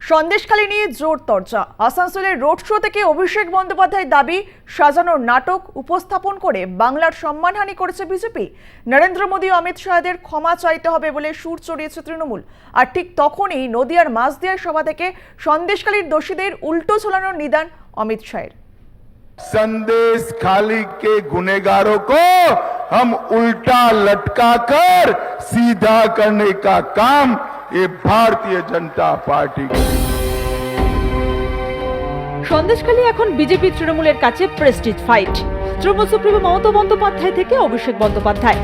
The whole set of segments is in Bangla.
সন্দেশখালী নিয়ে জোর তর্জা আসানসোলের রোড শো থেকে অভিষেক বন্দ্যোপাধ্যায় দাবি সাজানোর নাটক উপস্থাপন করে বাংলার সম্মানহানি করেছে বিজেপি নরেন্দ্র মোদী ও অমিত শাহদের ক্ষমা চাইতে হবে বলে সুর চড়িয়েছে তৃণমূল আর ঠিক তখনই নদিয়ার মাঝদিয়ার সভা থেকে সন্দেশখালীর দোষীদের উল্টো ঝোলানোর নিদান অমিত শাহের संदेश खाली के गुनेगारों को हम उल्टा लटका कर सीधा करने का काम ये भारतीय जनता पार्टी करेगी সন্দেশখালী এখন বিজেপি তৃণমূলের কাছে prestige fight Trinamool supremo Mamata Bandyopadhyay থেকে অভিষেক বন্দ্যোপাধ্যায়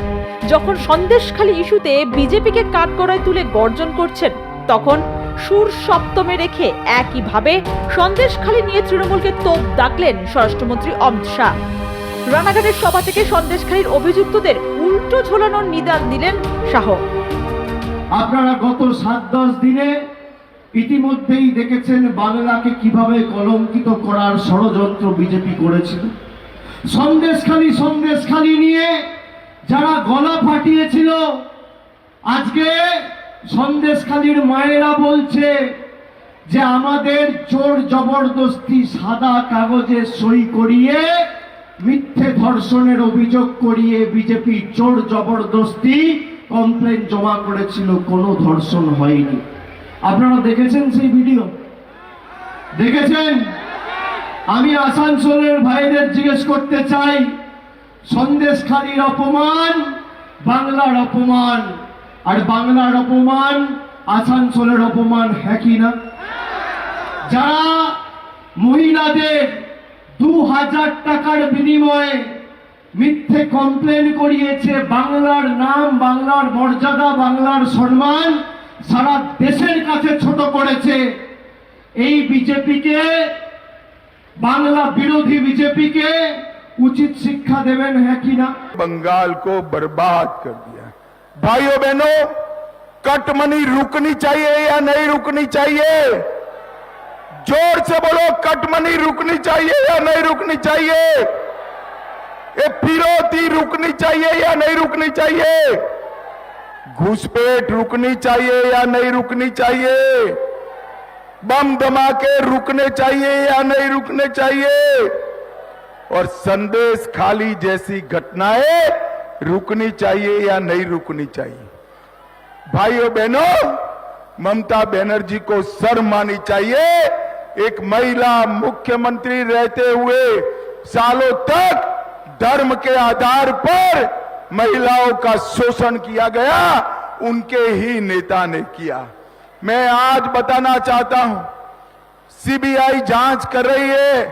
যখন সন্দেশখালী ইস্যুতে বিজেপিকে কাঠগড়ায় তুলে গর্জন করছেন তখন সুর সপ্তমে রেখে একইভাবে সন্দেশখালী নিয়ে তৃণমূলকে তোপ ডাকলেন স্বরাষ্ট্রমন্ত্রী অমিত শাহ রানাঘাটের সভা থেকে সন্দেশখালীর অভিযুক্তদের উল্টো ঝোলানোর নিদান দিলেন শাহ আপনারা গত সাত দশ দিনে ইতিমধ্যেই দেখেছেন বাংলাকে কীভাবে কলঙ্কিত করার ষড়যন্ত্র বিজেপি করেছিল। সন্দেশখালী সন্দেশখালী নিয়ে যারা গলা ফাটিয়েছিল, আজকে সন্দেশখালীর মায়েরা বলছে যে আমাদের চোর জবরদস্তি সাদা কাগজে সই করিয়ে, মিথ্যে ধর্ষণের অভিযোগ করিয়ে বিজেপি চোর জবরদস্তি কমপ্লেন জমা করেছিল, কোনো ধর্ষণ হয়নি। আপনারা দেখেছেন সেই ভিডিও? দেখেছেন? আমি আসানসোলের ভাইদের জিজ্ঞেস করতে চাই, সন্দেশখালীর অপমান, বাংলার অপমান, আর বাংলার অপমান, আসানসোলের অপমান হ্যাঁ কি না? যারা মহিলাদের দু হাজার টাকার বিনিময়ে মিথ্যে কমপ্লেন করিয়েছে বাংলার নাম বাংলার মর্যাদা বাংলার সম্মান সারা দেশের কাছে ছোট করেছে এই বিজেপিকে বাংলা বিরোধী বিজেপিকে উচিত শিক্ষা দেবেন হ্যাঁ কি না बंगाल को बर्बाद कर दिया भाइयों बहनों कटमनी रुकनी चाहिए या नहीं रुकनी चाहिए जोर से बोलो कटमनी रुकनी चाहिए या नहीं रुकनी चाहिए ये फिरौती रुकनी चाहिए या नहीं रुकनी चाहिए? घुसपैठ रुकनी चाहिए या नहीं रुकनी चाहिए? बम धमाके रुकने चाहिए या नहीं रुकने चाहिए? और संदेश खाली जैसी घटनाएँ रुकनी चाहिए या नहीं रुकनी चाहिए? भाइयों बहनों, ममता बनर्जी को सर मानी चाहिए। एक महिला मुख्यमंत्री रहते हुए सालों तक धर्म के आधार पर महिलाओं का शोषण किया गया, उनके ही नेता ने किया। मैं आज बताना चाहता हूँ सीबीआई जाँच कर रही है,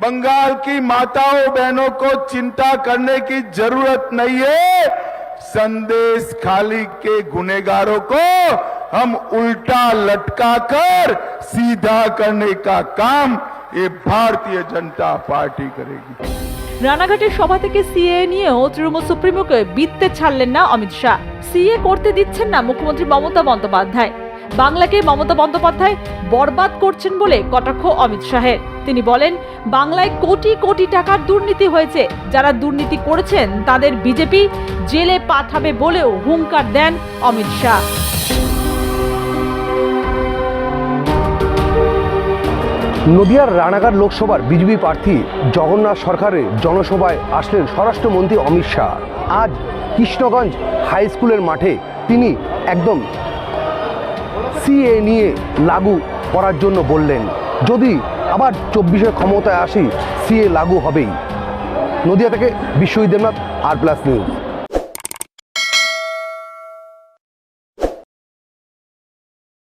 बंगाल की माताओं बहनों को चिंता करने की ज़रूरत नहीं है, संदेश खाली के गुनेगारों को हम उल्टा लटका कर सीधा करने का काम ये भारतीय जनता पार्टी करेगी। রানাঘাটের সভা থেকে সিএ নিয়েও তৃণমূল সুপ্রিমোকে বিত্তে ছাড়লেন না অমিত শাহ। সিএ করতে দিচ্ছেন না মুখ্যমন্ত্রী মমতা বন্দ্যোপাধ্যায়। বাংলাকে মমতা বন্দ্যোপাধ্যায় বরবাদ করছেন বলে কটাক্ষ অমিত শাহের। তিনি বলেন, বাংলায় কোটি কোটি টাকার দুর্নীতি হয়েছে। যারা দুর্নীতি করেছেন, তাদের বিজেপি জেলে পাঠাবে বলেও হুঙ্কার দেন অমিত শাহ। নদিয়ার রানাঘাট লোকসভার বিজেপি প্রার্থী জগন্নাথ সরকারের জনসভায় আসলেন স্বরাষ্ট্রমন্ত্রী অমিত শাহ। আজ কৃষ্ণগঞ্জ হাই স্কুলের মাঠে তিনি একদম সিএ নিয়ে লাগু করার জন্য বললেন, যদি আবার চব্বিশে ক্ষমতায় আসি, সিএ লাগু হবেই। নদিয়া থেকে Biswajit Debnath R plus news